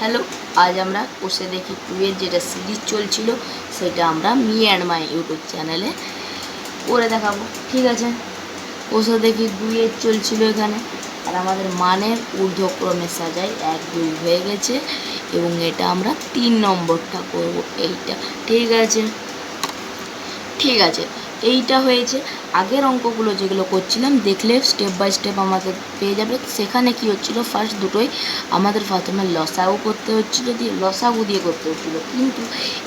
Hello, আজ আমরা কোষে দেখি টুয়ের যেটা সিরিজ চলছিল, সেটা আমরা মি অ্যান্ড মাই ইউটিউব চ্যানেলে করে দেখাবো। ঠিক আছে? কোষে দেখি দুইয়ের চলছিল এখানে। আর আমাদের মানের ঊর্ধ্বক্রমে সাজাই এক, দুই হয়ে গেছে এবং এটা আমরা তিন নম্বরটা করব এইটা। ঠিক আছে? ঠিক আছে। এইটা হয়েছে। আগের অঙ্কগুলো যেগুলো করছিলাম, দেখলে স্টেপ বাই স্টেপ আমাদের পেয়ে যাবে। সেখানে কি হচ্ছিল ফার্স্ট দুটোই আমাদের প্রথমে লসাও করতে হচ্ছিল দিয়ে, লসাগু দিয়ে করতে হচ্ছিল। কিন্তু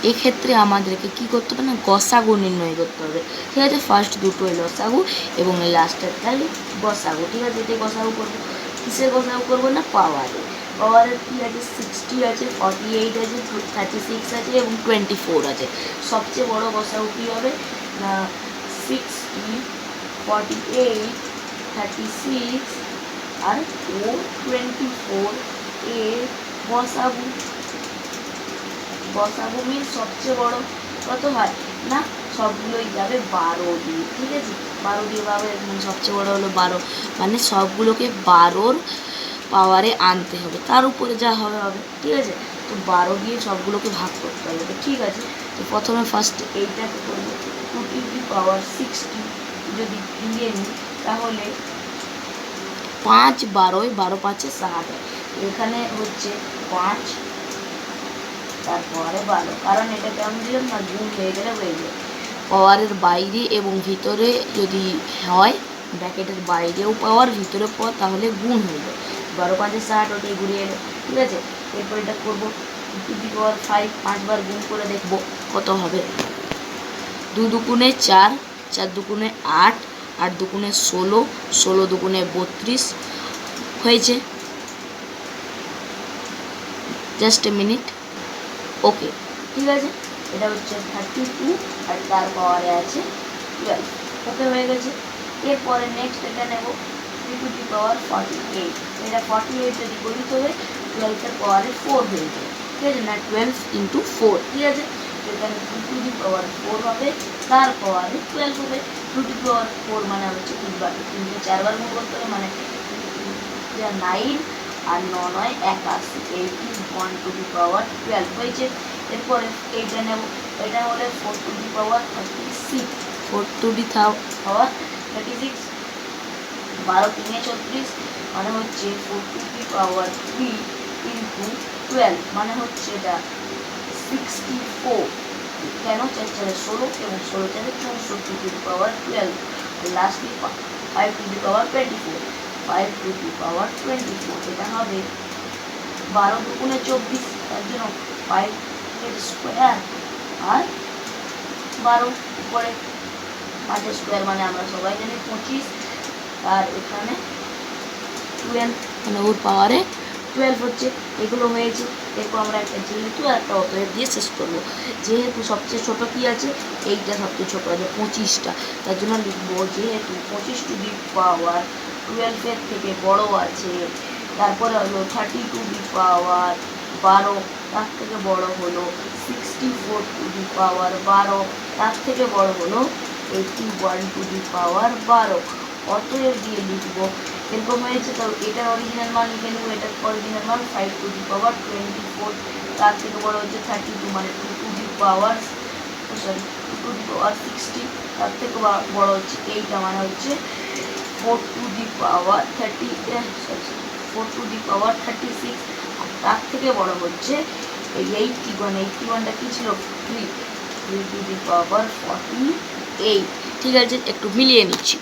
এক্ষেত্রে আমাদেরকে কি করতে হবে না, গসাগু নির্ণয় করতে হবে। ঠিক আছে ফার্স্ট দুটোই লসাগু এবং লাস্টেরটাই গসাগু। ঠিক আছে, এটাই গসাগু করব। কিসের গসাগু করব না? পাওয়ারে পাওয়ারের কী আছে? সিক্সটি আছে ফর্টি এইট আছে থার্টি সিক্স আছে এবং টোয়েন্টি ফোর আছে। সবচেয়ে বড় গসাগু কী হবে? Sixty forty eight thirty six আর ও টোয়েন্টি ফোর এর গসাগু গসাগু মিন সবচেয়ে বড় কত হয়? না, সবগুলোই যাবে বারো দিয়ে, ঠিক আছে? বারো দিয়ে পাবে সবচেয়ে বড় হলো বারো। মানে সবগুলোকে বারোর পাওয়ারে আনতে হবে। তার উপরে যা হবে হবে, ঠিক আছে? তো বারো দিয়ে সবগুলোকে ভাগ করতে হবে। ঠিক আছে? তো প্রথমে ফার্স্ট এইটাকে করব। টু টিভি পাওয়ার সিক্সটি যদি দিয়ে নিই, তাহলে পাঁচ বারোয় বারো পাঁচে সাত এখানে হচ্ছে পাঁচ, তারপরে বারো। কারণ এটা কেমন দিলাম না, গুণ হয়ে গেলে হয়ে যায়। পাওয়ারের বাইরে এবং ভিতরে যদি হয়, ব্র্যাকেটের বাইরেও পাওয়ার, ভিতরে পাওয়ার, তাহলে গুণ হয়ে যায়। বারো পাঁচে ষাট ওটাই ঘুরিয়ে এলো ঠিক আছে? এরপর এটা করব। টু দি পাওয়ার ফাইভ পাঁচবার গুণ করে দেখব কত হবে। দু দুগুণে চার চার দুগুণে আট আট দুগুণে ষোলো ষোলো দুগুণে বত্রিশ, হয়েছে? জাস্ট এ মিনিট ওকে ঠিক আছে? এটা হচ্ছে থার্টি টু আর তার পাওয়ারে আছে ওকে হয়ে গেছে? এরপরে নেক্সট এটা নেব। Three to power forty eight এটা ফর্টি এইট যদি গণিত হবে টুয়েলভের পাওয়ারে ফোর হয়ে যাবে ঠিক আছে? না টুয়েলভ ইন্টু ফোর ঠিক আছে? এখানে টু দি পাওয়ার ফোর হবে তার পাওয়ারে টুয়েলভ হবে। টু টু পাওয়ার ফোর মানে হচ্ছে তিনবার তিনটে চারবার গুণ করতে হবে মানে নাইন আর ন নয় একাশি eighty one to the power twelve হয়েছে। এরপরে এইটা নেব। এটা হলে four to the power thirty six four to the power thirty six বারো তিনে ছত্রিশ। মানে হচ্ছে four to the power three into twelve মানে হচ্ছে এটা সিক্সটি ফোর কেন চার চারে ষোলো এবং ষোলো চারে চৌষট্টি to the power twelve lastly five to the power twenty four five to the power twenty four এটা হবে বারো দুগুণে চব্বিশ তার জন্য ফাইভ স্কোয়ার আর বারো উপরে পাঁচের স্কোয়ার মানে আমরা সবাই জানি পঁচিশ আর এখানে টুয়েলভ মানে ওর পাওয়ারে টুয়েলভ হচ্ছে, এগুলো হয়েছে। এরপর আমরা একটা যেহেতু একটা অতএব দিয়ে শেষ করব। যেহেতু সবচেয়ে ছোটো কী আছে? এইটা সবচেয়ে ছোটো আছে, পঁচিশটা। তার জন্য লিখব যেহেতু পঁচিশ টু দি পাওয়ার টুয়েলভের থেকে বড় আছে। তারপরে হলো থার্টি টু দি পাওয়ার বারো, তার থেকে বড় হলো sixty four to the power বারো, তার থেকে বড় হলো eighty one to the power বারো। অতএব দিয়ে লিখব এরকম হয়েছে, তো এটার অরিজিনাল মান লিখে নেব এটার অরিজিনাল মান five to the power twenty four তার থেকে বড় হচ্ছে থার্টি টু মানে two to the power sorry two to the power sixty তার থেকে বড় হচ্ছে এইটা মানে হচ্ছে four to the power thirty sorry four to the power thirty six আর তার থেকে বড় হচ্ছে এই এইটটি ওয়ান এইটটি ওয়ানটা কী ছিল? Three three to the power forty eight ঠিক আছে, একটু মিলিয়ে নিচ্ছি।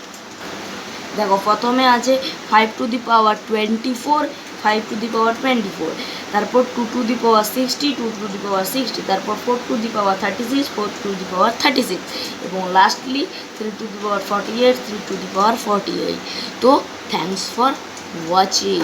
দেখো, প্রথমে আছে five to the power twenty four five to the power twenty four তারপর two to the power sixty two to the power sixty তারপর four to the power thirty six four to the power thirty six এবং lastly three to the power forty eight three to the power forty eight তো thanks for watching